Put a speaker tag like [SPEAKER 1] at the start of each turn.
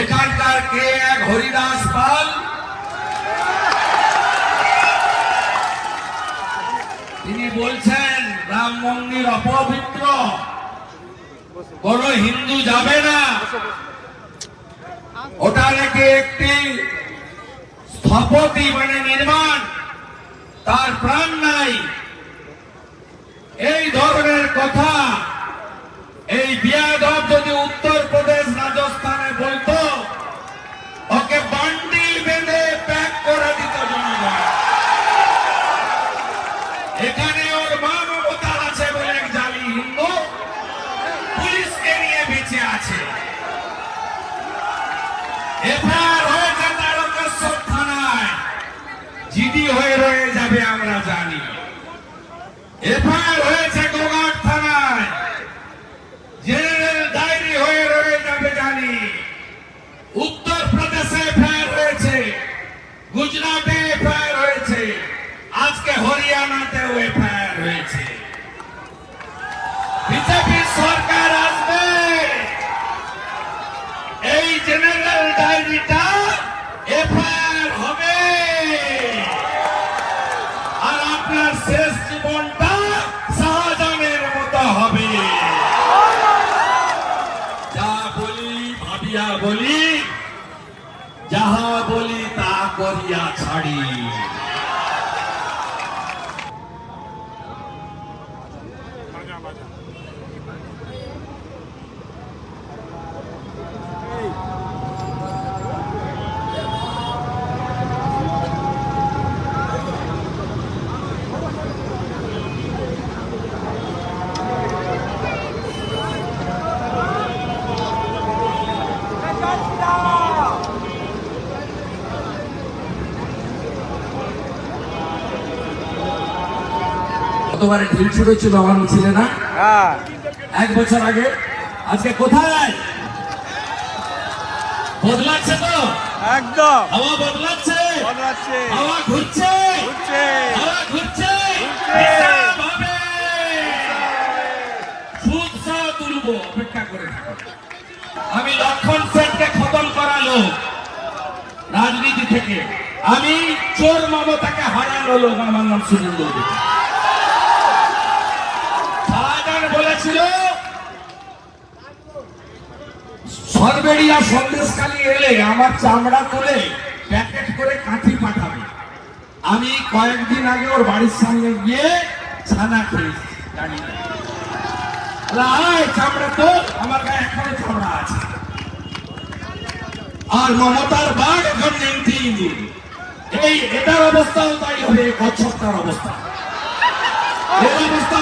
[SPEAKER 1] এখানকার কে এক হরিদাস পাল? তিনি বলছেন, রাম মন্দির অপবিত্র। কোন হিন্দু যাবে না। ওটা নাকি একটি স্থপতি মানে নির্মাণ। তার প্রাণ নাই। এই ধরনের কথা আছে। জিডি হয়ে রয়ে যাবে, আমরা জানি। এফআইআর হয়েছে গোঘাট থানায়। জেনারেল ডায়েরি হয়ে রয়ে যাবে, জানি। উত্তর এফআইআর হয়েছে। গুজরাটে এফআইআর হয়েছে। আজকে হরিয়ানাতেও এফআইআর হয়েছে। বিজেপি সরকার যাহা বলি তা করিয়া ছাড়ি। গতবারে ঢিল ছুটেছিল আমার মিছিলে না।
[SPEAKER 2] হ্যাঁ।
[SPEAKER 1] এক বছর আগে। আজকে কোথায়? বদলাচ্ছে তো?
[SPEAKER 2] একদম।
[SPEAKER 1] হাওয়া বদলাচ্ছে?
[SPEAKER 2] বদলাচ্ছে।
[SPEAKER 1] হাওয়া ঘুরছে?
[SPEAKER 2] ঘুরছে।
[SPEAKER 1] হাওয়া অপেক্ষা করে আমি লক্ষণ সেনকে খতম করা লোক রাজনীতি থেকে। আমি চোর মমতাকে হারানো লোক আমার নাম সুনীল সরবেরিয়া সন্দেশখালি এলে আমার চামড়া তুলে প্যাকেট করে কাঠি পাঠাবে। আমি কয়েকদিন আগে ওর বাড়ির সামনে গিয়ে ছানা খেয়েছি। চামড়া তো, আমার গায়ে এখনও চামড়া আছে। আর মমতার বাঘ এখন এই, এটার অবস্থাও তাই হবে অবস্থা। অবস্থা